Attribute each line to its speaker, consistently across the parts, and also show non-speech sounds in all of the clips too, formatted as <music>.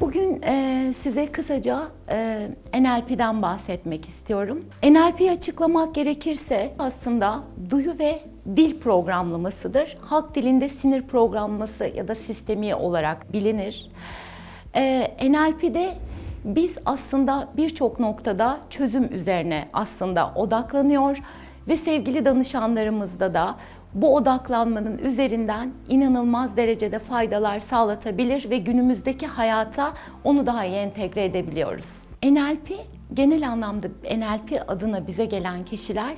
Speaker 1: Bugün e, size kısaca e, NLP'den bahsetmek istiyorum. NLP'yi açıklamak gerekirse aslında duyu ve dil programlamasıdır. Halk dilinde sinir programlaması ya da sistemi olarak bilinir. E, NLP'de biz aslında birçok noktada çözüm üzerine aslında odaklanıyor ve sevgili danışanlarımızda da bu odaklanmanın üzerinden inanılmaz derecede faydalar sağlatabilir ve günümüzdeki hayata onu daha iyi entegre edebiliyoruz. NLP genel anlamda NLP adına bize gelen kişiler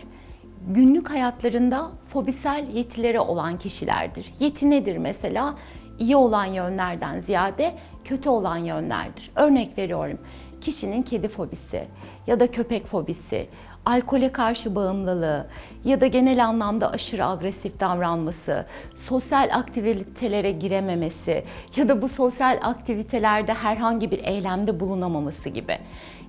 Speaker 1: günlük hayatlarında fobisel yetileri olan kişilerdir. Yeti nedir mesela? İyi olan yönlerden ziyade kötü olan yönlerdir. Örnek veriyorum. Kişinin kedi fobisi ya da köpek fobisi, alkole karşı bağımlılığı ya da genel anlamda aşırı agresif davranması, sosyal aktivitelere girememesi ya da bu sosyal aktivitelerde herhangi bir eylemde bulunamaması gibi.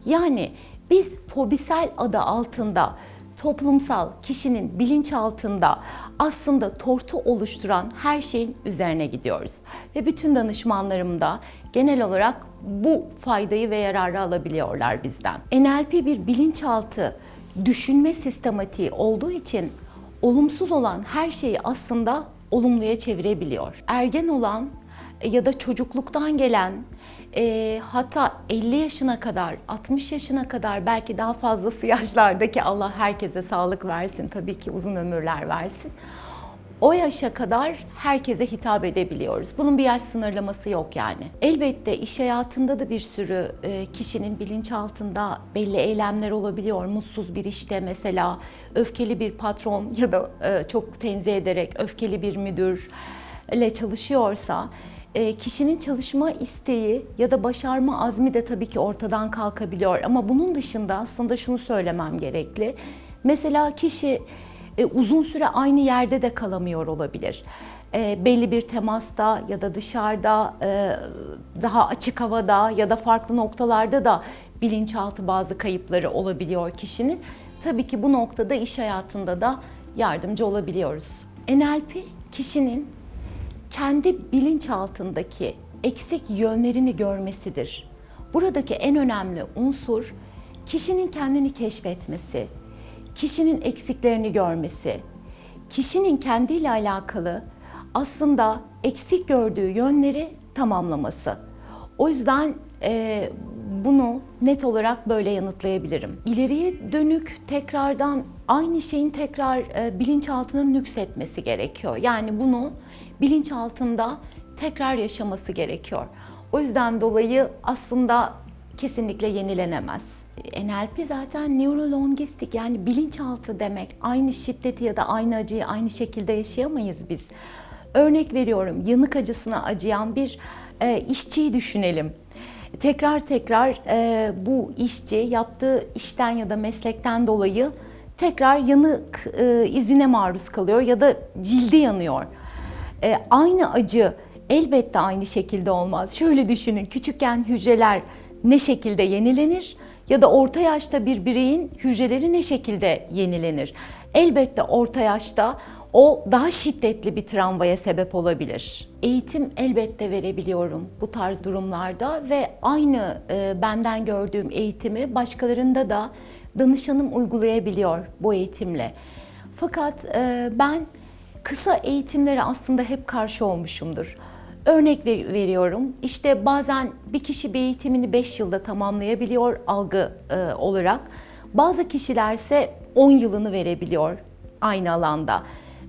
Speaker 1: Yani biz fobisel adı altında toplumsal kişinin bilinçaltında aslında tortu oluşturan her şeyin üzerine gidiyoruz. Ve bütün danışmanlarım da genel olarak bu faydayı ve yararı alabiliyorlar bizden. NLP bir bilinçaltı düşünme sistematiği olduğu için olumsuz olan her şeyi aslında olumluya çevirebiliyor. Ergen olan ya da çocukluktan gelen e, hatta 50 yaşına kadar, 60 yaşına kadar belki daha fazlası <laughs> yaşlardaki Allah herkese sağlık versin tabii ki uzun ömürler versin. O yaşa kadar herkese hitap edebiliyoruz. Bunun bir yaş sınırlaması yok yani. Elbette iş hayatında da bir sürü e, kişinin bilinçaltında belli eylemler olabiliyor. Mutsuz bir işte mesela öfkeli bir patron ya da e, çok tenzih ederek öfkeli bir müdürle çalışıyorsa e, kişinin çalışma isteği ya da başarma azmi de tabii ki ortadan kalkabiliyor. Ama bunun dışında aslında şunu söylemem gerekli. Mesela kişi e, uzun süre aynı yerde de kalamıyor olabilir. E, belli bir temasta ya da dışarıda e, daha açık havada ya da farklı noktalarda da bilinçaltı bazı kayıpları olabiliyor kişinin. Tabii ki bu noktada iş hayatında da yardımcı olabiliyoruz. NLP kişinin kendi bilinçaltındaki eksik yönlerini görmesidir. Buradaki en önemli unsur kişinin kendini keşfetmesi, kişinin eksiklerini görmesi, kişinin kendiyle alakalı aslında eksik gördüğü yönleri tamamlaması. O yüzden e, bunu net olarak böyle yanıtlayabilirim. İleriye dönük tekrardan aynı şeyin tekrar e, bilinçaltına nüksetmesi gerekiyor. Yani bunu bilinçaltında tekrar yaşaması gerekiyor. O yüzden dolayı aslında kesinlikle yenilenemez. NLP zaten neurolongistik yani bilinçaltı demek. Aynı şiddeti ya da aynı acıyı aynı şekilde yaşayamayız biz. Örnek veriyorum yanık acısına acıyan bir e, işçiyi düşünelim. Tekrar tekrar e, bu işçi yaptığı işten ya da meslekten dolayı tekrar yanık e, izine maruz kalıyor ya da cildi yanıyor. E, aynı acı elbette aynı şekilde olmaz. Şöyle düşünün küçükken hücreler ne şekilde yenilenir ya da orta yaşta bir bireyin hücreleri ne şekilde yenilenir? Elbette orta yaşta o daha şiddetli bir travmaya sebep olabilir. Eğitim elbette verebiliyorum bu tarz durumlarda ve aynı e, benden gördüğüm eğitimi başkalarında da danışanım uygulayabiliyor bu eğitimle. Fakat e, ben kısa eğitimlere aslında hep karşı olmuşumdur. Örnek ver, veriyorum. İşte bazen bir kişi bir eğitimini 5 yılda tamamlayabiliyor algı e, olarak. Bazı kişilerse 10 yılını verebiliyor aynı alanda.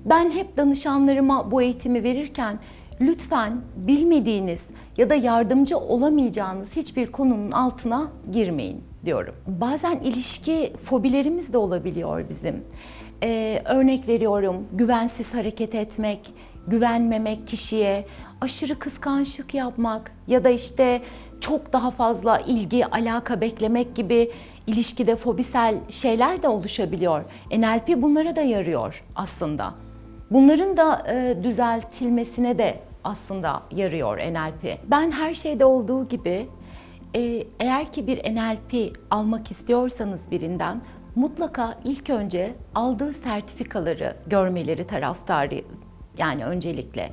Speaker 1: Ben hep danışanlarıma bu eğitimi verirken lütfen bilmediğiniz ya da yardımcı olamayacağınız hiçbir konunun altına girmeyin diyorum. Bazen ilişki fobilerimiz de olabiliyor bizim. Ee, örnek veriyorum güvensiz hareket etmek, güvenmemek kişiye, aşırı kıskançlık yapmak ya da işte çok daha fazla ilgi, alaka beklemek gibi ilişkide fobisel şeyler de oluşabiliyor. NLP bunlara da yarıyor aslında. Bunların da e, düzeltilmesine de aslında yarıyor NLP. Ben her şeyde olduğu gibi e, eğer ki bir NLP almak istiyorsanız birinden mutlaka ilk önce aldığı sertifikaları görmeleri taraftarı yani öncelikle.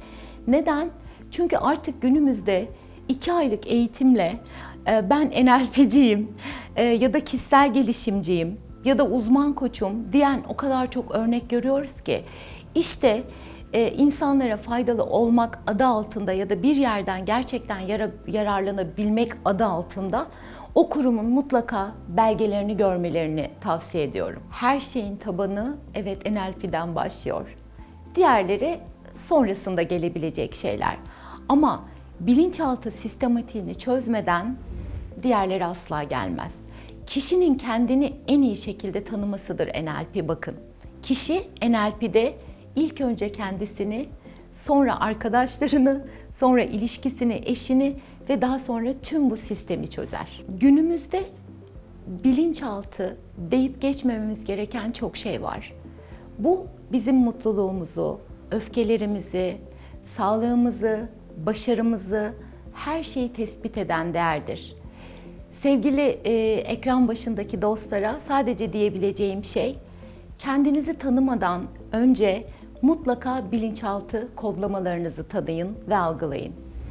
Speaker 1: Neden? Çünkü artık günümüzde iki aylık eğitimle e, ben NLP'ciyim e, ya da kişisel gelişimciyim ya da uzman koçum diyen o kadar çok örnek görüyoruz ki işte e, insanlara faydalı olmak adı altında ya da bir yerden gerçekten yara- yararlanabilmek adı altında o kurumun mutlaka belgelerini görmelerini tavsiye ediyorum. Her şeyin tabanı evet NLP'den başlıyor. Diğerleri sonrasında gelebilecek şeyler. Ama bilinçaltı sistematiğini çözmeden diğerleri asla gelmez. Kişinin kendini en iyi şekilde tanımasıdır NLP bakın. Kişi NLP'de ilk önce kendisini, sonra arkadaşlarını, sonra ilişkisini, eşini ve daha sonra tüm bu sistemi çözer. Günümüzde bilinçaltı deyip geçmememiz gereken çok şey var. Bu bizim mutluluğumuzu, öfkelerimizi, sağlığımızı, başarımızı, her şeyi tespit eden değerdir. Sevgili e, ekran başındaki dostlara sadece diyebileceğim şey, kendinizi tanımadan önce mutlaka bilinçaltı kodlamalarınızı tanıyın ve algılayın.